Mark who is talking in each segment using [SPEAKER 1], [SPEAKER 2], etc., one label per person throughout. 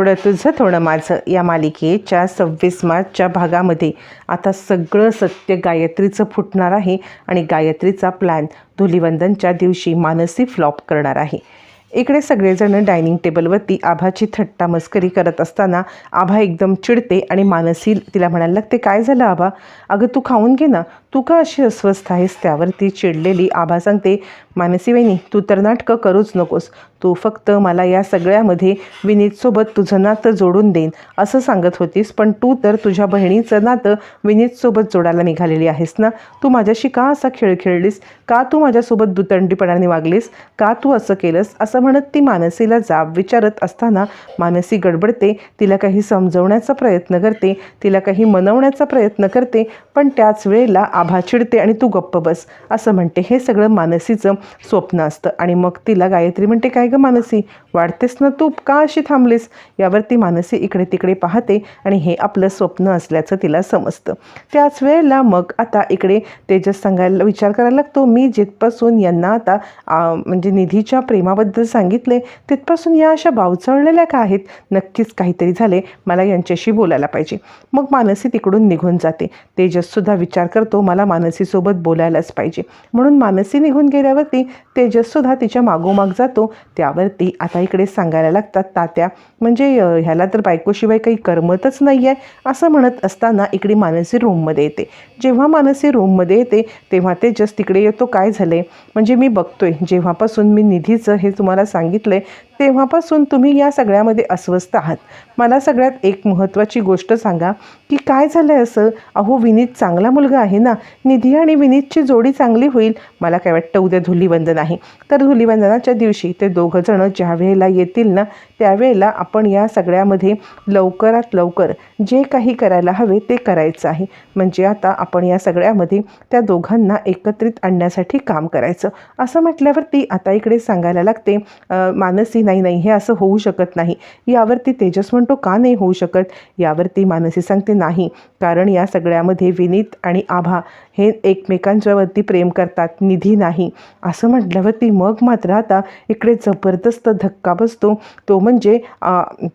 [SPEAKER 1] थोडं तुझं थोडं माझं या मालिकेच्या सव्वीस मार्चच्या भागामध्ये आता सगळं सत्य गायत्रीचं फुटणार आहे आणि गायत्रीचा प्लॅन धुलिवंदनच्या दिवशी मानसी फ्लॉप करणार आहे. इकडे सगळेजण डायनिंग टेबलवरती आभाची थट्टा मस्करी करत असताना आभा एकदम चिडते आणि मानसी तिला म्हणायला लागते काय झालं आभा? अगं तू खाऊन घे ना. तू का अशी अस्वस्थ आहेस? त्यावरती चिडलेली आभा सांगते मानसी वहिनी तू तर नाटकं करूच नकोस. तू फक्त मला या सगळ्यामध्ये विनीतसोबत तुझं नातं जोडून देईन असं सांगत होतीस. पण तू तर तुझ्या बहिणीचं नातं विनीतसोबत जोडायला निघालेली आहेस ना? तू माझ्याशी का असा खेळ खेळलीस? का तू माझ्यासोबत दुतंडीपणाने वागलीस? का तू असं केलंस? असं म्हणत ती मानसीला जाब विचारत असताना मानसी गडबडते तिला काही समजवण्याचा प्रयत्न करते तिला काही मनवण्याचा प्रयत्न करते पण त्याच वेळेला आभा चिडते आणि तू गप्प बस. असं म्हणते. हे सगळं मानसीचं स्वप्न असतं. आणि मग तिला गायत्री म्हणते काय ग मानसी. वाढतेस ना तू? का अशी थांबलीस? यावरती मानसी इकडे तिकडे पाहते आणि हे आपलं स्वप्न असल्याचं तिला समजतं. त्याच वेळेला मग आता इकडे तेजस सांगायला विचार करायला लागतो मी जिथपासून यांना आता म्हणजे निधीच्या प्रेमाबद्दल सांगितले तिथपासून या अशा बावचळलेल्या का आहेत? नक्कीच काहीतरी झाले मला यांच्याशी बोलायला पाहिजे. मग मानसी तिकडून निघून जाते. तेजससुद्धा विचार करतो मला मानसीसोबत बोलायलाच पाहिजे. म्हणून मानसी निघून गेल्यावरती तेजससुद्धा तिच्या मागोमाग जातो. त्यावरती आता इकडे सांगायला लागतात तात्या म्हणजे ह्याला तर बायकोशिवाय काही करमतच नाही आहे असं म्हणत असताना इकडे मानसी रूममध्ये येते. जेव्हा मानसी रूममध्ये येते तेव्हा ते जस्ट तिकडे येतो. काय झालं आहे म्हणजे मी बघतोय जेव्हापासून मी निधीचं हे तुम्हाला सांगितलं आहे तेव्हापासून तुम्ही या सगळ्यामध्ये अस्वस्थ आहात. मला सगळ्यात एक महत्त्वाची गोष्ट सांगा की काय झालं आहे असं? अहो विनीत चांगला मुलगा आहे ना? निधी आणि विनीतची जोडी चांगली होईल? मला काय वाटतं उद्या धुलीवंदन आहे. तर धुलीवंदनाच्या दिवशी ते दोघंजणं ज्या वेळेला येतील ना त्यावेळेला आपण या सगळ्यामध्ये लवकरात लवकर जे काही करायला हवे ते करायचं आहे. म्हणजे आता आपण या सगळ्यामध्ये त्या दोघांना एकत्रित आणण्यासाठी काम करायचं. असं म्हटल्यावरती आता इकडे सांगायला लागते मानसी नाही नाही हे असं होऊ शकत नाही. यावरती तेजस म्हणतो का नाही होऊ शकत? यावरती मानसी सांगते नाही. कारण या सगळ्यामध्ये विनीत आणि आभा हे एकमेकांच्यावरती प्रेम करतात निधी नाही. असं म्हटल्यावरती मग मात्र आता इकडे जबरदस्त धक्का बसतो. तो म्हणजे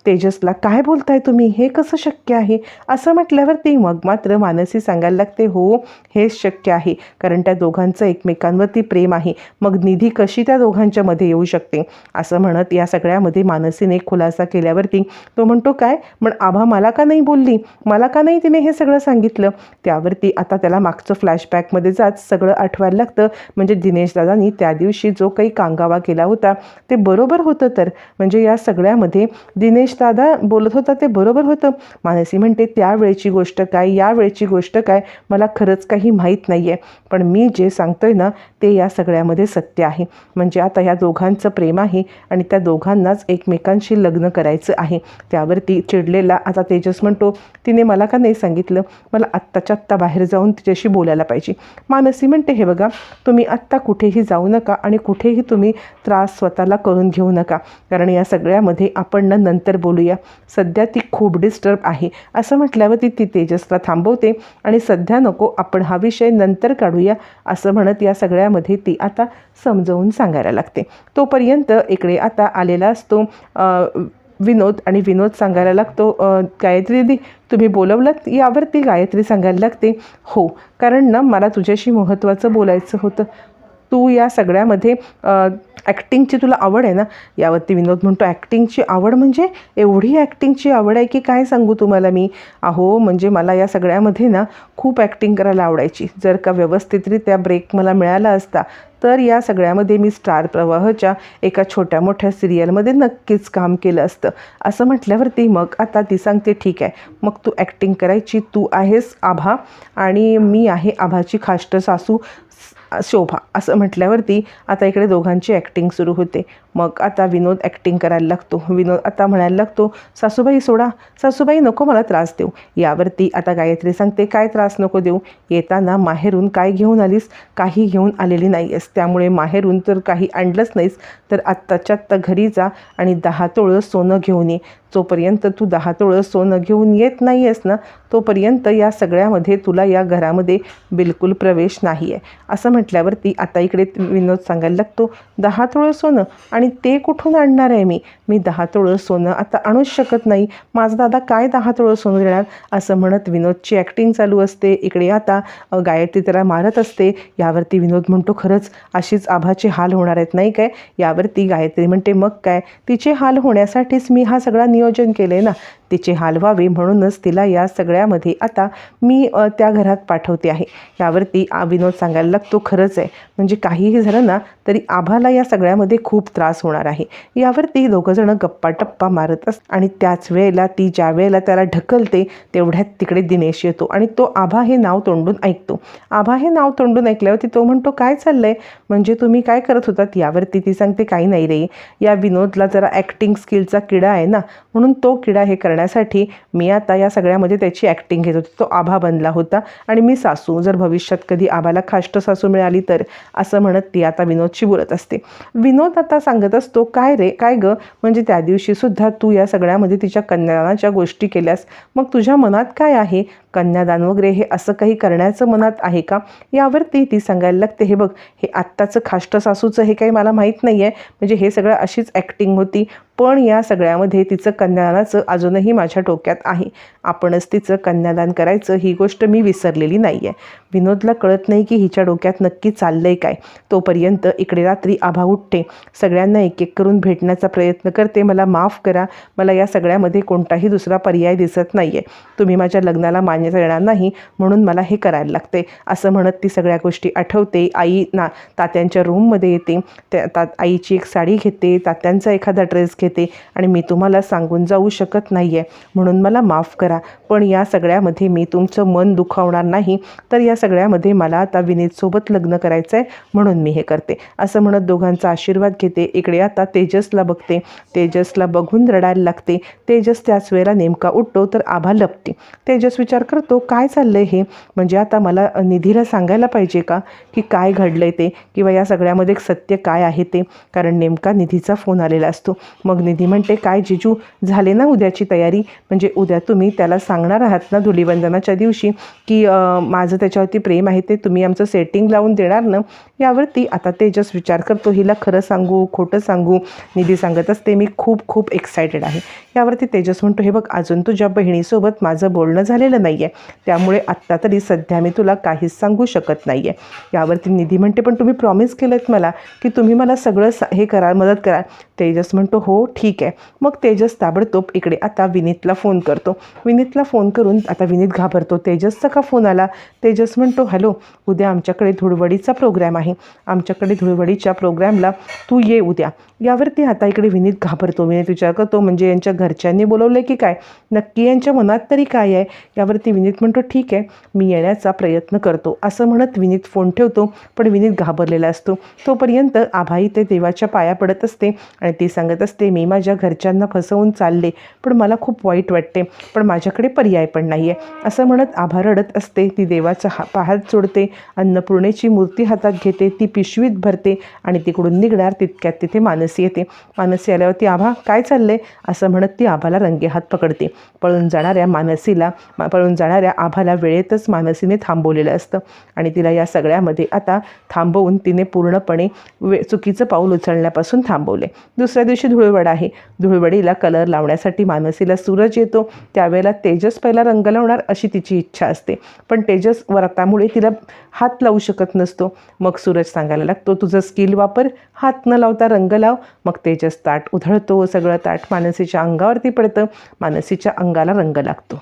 [SPEAKER 1] तेजसला काय बोलताय तुम्ही? हे कसं शक्य आहे? असं म्हटल्यावरती मग मात्र मानसी सांगायला लागते हो हेच शक्य आहे. कारण त्या दोघांचं एकमेकांवरती प्रेम आहे. मग निधी कशी त्या दोघांच्या मध्ये येऊ शकते? असं म्हणत या सगळ्यामध्ये मानसीने खुलासा केल्यावरती तो म्हणतो काय? पण आभा मला का नाही बोलली? मला का नाही तिने हे सगळं सांगितलं? त्यावरती आता त्याला मागचं फ्लॅशबॅकमध्ये जात सगळं आठवायला लागतं. म्हणजे दिनेश दादांनी त्या दिवशी जो काही कांगावा केला होता ते बरोबर होतं तर. म्हणजे या सगळं सगळ्यामध्ये दिनेश दादा बोलत होता ते बरोबर होतं. मानसी म्हणते त्यावेळेची गोष्ट काय? यावेळेची गोष्ट काय? मला खरंच काही माहीत नाही आहे पण मी जे सांगतोय ना ते या सगळ्यामध्ये सत्य आहे. म्हणजे आता या दोघांचं प्रेम आहे आणि त्या दोघांनाच एकमेकांशी लग्न करायचं आहे. त्यावरती चिडलेला आता तेजस म्हणतो तिने मला का नाही सांगितलं? मला आत्ताच्या आत्ता बाहेर जाऊन तिच्याशी बोलायला पाहिजे. मानसी म्हणते हे बघा तुम्ही आत्ता कुठेही जाऊ नका आणि कुठेही तुम्ही त्रास स्वतःला करून घेऊ नका. कारण या सगळ्यामध्ये आपण ना नंतर बोलूया. सध्या ती खूप डिस्टर्ब आहे. असं म्हटल्यावर ती ती तेजसला थांबवते आणि सध्या नको आपण हा विषय नंतर काढूया असं म्हणत या सगळ्यामध्ये ती आता समजवून सांगायला लागते. तोपर्यंत इकडे आता आलेला असतो विनोद आणि विनोद सांगायला लागतो गायत्री दिदी तुम्ही बोलवलं यावरती गायत्री सांगायला लागते हो. कारण ना मला तुझ्याशी महत्त्वाचं बोलायचं होतं. तू या सगळ्यामध्ये ॲक्टिंगची तुला आवड आहे ना? यावरती विनोद म्हणतो ॲक्टिंगची आवड म्हणजे एवढी ॲक्टिंगची आवड आहे की काय सांगू तुम्हाला मी? अहो म्हणजे मला या सगळ्यामध्ये ना खूप ॲक्टिंग करायला आवडायची. जर का व्यवस्थितरित्या ब्रेक मला मिळाला असता तर या सगळ्यामध्ये मी स्टार प्रवाहच्या एका छोट्या मोठ्या सिरियलमध्ये नक्कीच काम केलं असतं. असं म्हटल्यावरती मग आता ती सांगते ठीक आहे. मग तू ॲक्टिंग करायची तू आहेस आभा आणि मी आहे आभाची खाष्ट सासू. शोभा असं म्हटल्यावरती आता इकडे दोघांची ॲक्टिंग सुरू होते. मग आता विनोद ॲक्टिंग करायला लागतो. विनोद आता म्हणायला लागतो सासूबाई सोडा सासूबाई नको मला त्रास देऊ. यावरती आता गायत्री सांगते काय त्रास नको देऊ? येताना माहेरून काय घेऊन आलीस? काही घेऊन आलेली नाही आहेस त्यामुळे माहेरून तर काही आणलंच नाहीस. तर आत्ताच्या आत्ता घरी जा आणि दहा तोळं सोनं घेऊन ये. जोपर्यंत तू दहा तोळं सोनं घेऊन येत नाही आहेस ना तोपर्यंत या सगळ्यामध्ये तुला या घरामध्ये बिलकुल प्रवेश नाही आहे असं म्हटल्यावरती आता इकडे विनोद सांगायला लागतो दहा तोळं सोनं आणि आणि ते कुठून आणणार आहे मी? मी दहा तोळं सोनं आता आणूच शकत नाही. माझा दादा काय दहा तोळं सोनं देणार? असं म्हणत विनोदची ॲक्टिंग चालू असते. इकडे आता गायत्री त्याला मारत असते. यावरती विनोद म्हणतो खरंच अशीच आभाचे हाल होणार आहेत नाही काय? यावरती गायत्री म्हणते मग काय? तिचे हाल होण्यासाठीच मी हा सगळा नियोजन केलं आहे ना. तिचे हाल व्हावे म्हणूनच तिला या सगळ्यामध्ये आता मी त्या घरात पाठवते आहे. यावरती आ, विनोद सांगायला लागतो खरंच आहे. म्हणजे काहीही झालं ना तरी आभाला या सगळ्यामध्ये खूप त्रास होणार आहे. यावरती दोघंजणं गप्पा टप्पा मारत असत आणि त्याच वेळेला ती ज्या वेळेला त्याला ढकलते तेवढ्यात तिकडे दिनेश येतो. आणि तो आभा हे नाव तोंडून ऐकतो. आभा हे नाव तोंडून ऐकल्यावरती तो म्हणतो काय चाललंय? म्हणजे तुम्ही काय करत होतात? यावरती ती सांगते काही नाही रे. या विनोदला जरा ॲक्टिंग स्किलचा किडा आहे ना म्हणून तो किडा हे करण्यासाठी मी आता या सगळ्यामध्ये त्याची ॲक्टिंग घेत होती. तो आभा बनला होता. आणि मी सासू जर भविष्यात कधी आभाला खाष्ट सासू मिळाली तर असं म्हणत ती आता विनोदशी बोलत असते. विनोद आता सांगत असतो काय रे काय गं? म्हणजे त्या दिवशी सुद्धा तू या सगळ्यामध्ये तिच्या कन्यादानाच्या गोष्टी केल्यास मग तुझ्या मनात काय आहे? कन्यादान वगैरे हे असं काही करण्याचं मनात आहे का? यावरती ती सांगायला लागते हे बघ हे आत्ताचं खाष्ट सासूचं हे काही मला माहीत नाही आहे म्हणजे हे सगळं अशीच ॲक्टिंग होती. पण या सगळ्यामध्ये तिचं कन्यादानाचं अजूनही माझ्या डोक्यात आहे. आपणच तिचं कन्यादान करायचं ही गोष्ट मी विसरलेली नाही आहे विनोदला कळत नाही की हिच्या डोक्यात नक्की चाललंय काय. तोपर्यंत इकडे रात्री आभा उठते. सगळ्यांना एक एक करून भेटण्याचा प्रयत्न करते. मला माफ करा. मला या सगळ्यामध्ये कोणताही दुसरा पर्याय दिसत नाही आहे तुम्ही माझ्या लग्नाला मान्यता देणार नाही म्हणून मला हे करायला लागते असं म्हणत ती सगळ्या गोष्टी आठवते. आई ना तात्यांच्या रूममध्ये येते. त्या तात आईची एक साडी घेते. तात्यांचा एखादा ड्रेस घेते. आणि मी तुम्हाला सांगून जाऊ शकत नाही आहे म्हणून मला माफ करा. पण या सगळ्यामध्ये मी तुमचं मन दुखावणार नाही. तर या सगळ्यामध्ये मला आता विनीतसोबत लग्न करायचं आहे म्हणून मी हे करते. असं म्हणत दोघांचा आशीर्वाद घेते. इकडे आता तेजसला बघते. तेजसला बघून रडायला लागते. तेजस त्याच वेळेला नेमका उठतो तर आभा लपते. तेजस विचार करतो काय चाललंय हे? म्हणजे आता मला निधीला सांगायला पाहिजे का? की काय घडलं ते? किंवा या सगळ्यामध्ये एक सत्य काय आहे ते? कारण नेमका निधीचा फोन आलेला असतो. मग निधी म्हणते काय जिजू? झाले ना उद्याची तयारी? म्हणजे उद्या तुम्ही त्या त्याला सांगणार आहात ना धुलीवंदनाच्या दिवशी की माझं त्याच्यावरती प्रेम आहे ते तुम्ही आमचं सेटिंग लावून देणार ना यावरती आता तेजस विचार करतो हिला खरं सांगू खोटं सांगू निधी सांगत असते मी खूप खूप एक्सायटेड आहे. यावरती तेजस म्हणतो हे बघ अजून तुझ्या बहिणीसोबत माझं बोलणं झालेलं नाही आहे त्यामुळे आत्ता तरी सध्या मी तुला काहीच सांगू शकत नाही आहे यावरती निधी म्हणते पण तुम्ही प्रॉमिस केलं मला की तुम्ही मला सगळं हे करा मदत करा. तेजस म्हणतो हो ठीक आहे. मग तेजस ताबडतोब इकडे आता विनीतला फोन करतो. विनीतला फोन करून आता विनीत घाबरतो. तेजसचा का फोन आला? तेजस म्हणतो हॅलो उद्या आमच्याकडे धुळवडीचा प्रोग्रॅम आहे. आमच्याकडे धुळवडीच्या प्रोग्रॅमला तू ये उद्या. यावरती आता इकडे विनीत घाबरतो. विनीत विचार करतो म्हणजे यांच्या घरच्यांनी बोलवलं की काय? नक्की यांच्या मनात तरी काय आहे? यावरती विनीत म्हणतो ठीक आहे मी येण्याचा प्रयत्न करतो. असं म्हणत विनीत फोन ठेवतो पण विनीत घाबरलेला असतो. तोपर्यंत आभाई ते देवाच्या पाया पडत असते आणि ती सांगत असते मी माझ्या घरच्यांना फसवून चालले पण मला खूप वाईट वाटते पण माझ्या माझ्याकडे पर्याय पण नाही आहे असं म्हणत आभा रडत असते. ती देवाचा हा पहात सोडते. अन्नपूर्णेची मूर्ती हातात घेते. ती पिशवीत भरते आणि तिकडून निघणार तितक्यात तिथे मानसी येते. मानसी आल्यावरती आभा काय चाललंय? असं म्हणत ती आभाला रंगेहात पकडते. पळून जाणाऱ्या मानसीला पळून जाणाऱ्या आभाला वेळेतच मानसीने थांबवलेलं असतं. आणि तिला या सगळ्यामध्ये आता थांबवून तिने पूर्णपणे वे चुकीचं पाऊल उचलण्यापासून थांबवले. दुसऱ्या दिवशी धुळवड आहे. धुळवडीला कलर लावण्यासाठी मानसीला सूरज येतो. त्यावेळेला तेजस पहिला रंग लावणार अशी तिची इच्छा असते. पण तेजस व्रतामुळे तिला हात लावू शकत नसतो. मग सूरज सांगायला लागतो तुझं स्किल वापर. हात न लावता रंग लाव. मग तेजस ताट उधळतो. सगळं ताट मानसीच्या अंगावरती पडतं. मानसीच्या अंगाला रंग लागतो.